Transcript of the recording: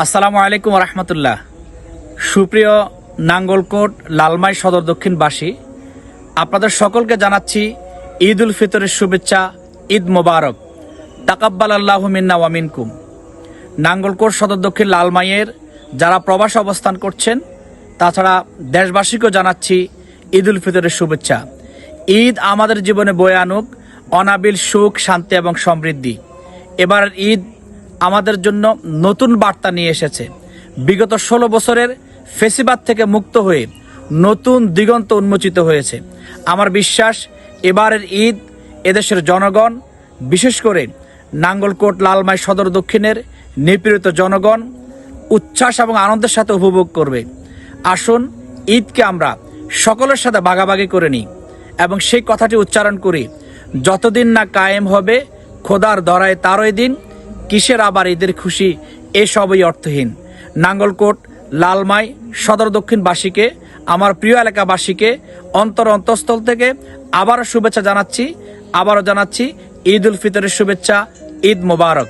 আসসালামু আলাইকুম রহমতুল্লাহ। সুপ্রিয় নাঙ্গলকোট লালমাই সদর দক্ষিণবাসী, আপনাদের সকলকে জানাচ্ছি ঈদ উল ফিতরের শুভেচ্ছা, ঈদ মোবারক। তাকাব্বাল আল্লাহ মিন্না ওয়ামিনকুম নাঙ্গলকোট সদর দক্ষিণ লালমাইয়ের যারা প্রবাস অবস্থান করছেন, তাছাড়া দেশবাসীকেও জানাচ্ছি ঈদ উল ফিতরের শুভেচ্ছা। ঈদ আমাদের জীবনে বয়ে আনুক অনাবিল সুখ, শান্তি এবং সমৃদ্ধি। এবার ঈদ আমাদের জন্য নতুন বার্তা নিয়ে এসেছে। বিগত ষোলো বছরের ফেসিবাদ থেকে মুক্ত হয়ে নতুন দিগন্ত উন্মোচিত হয়েছে। আমার বিশ্বাস, এবারের ঈদ এদেশের জনগণ, বিশেষ করে নাঙ্গলকোট, লালমাই, সদর দক্ষিণের নিপীড়িত জনগণ, উচ্ছ্বাস এবং আনন্দের সাথে উপভোগ করবে। আসুন, ঈদকে আমরা সকলের সাথে ভাগাভাগি করে নিই এবং সেই কথাটি উচ্চারণ করি, যতদিন না কায়েম হবে, খোদার দরায় তারই দিন কিসের আবার ঈদের খুশি? এসবই অর্থহীন। নাঙ্গলকোট, লালমাই, সদর দক্ষিণবাসীকে, আমার প্রিয় এলাকাবাসীকে অন্তর অন্তঃস্থল থেকে আবারও শুভেচ্ছা জানাচ্ছি, আবারও জানাচ্ছি ঈদ উল ফিতরের শুভেচ্ছা, ঈদ মোবারক।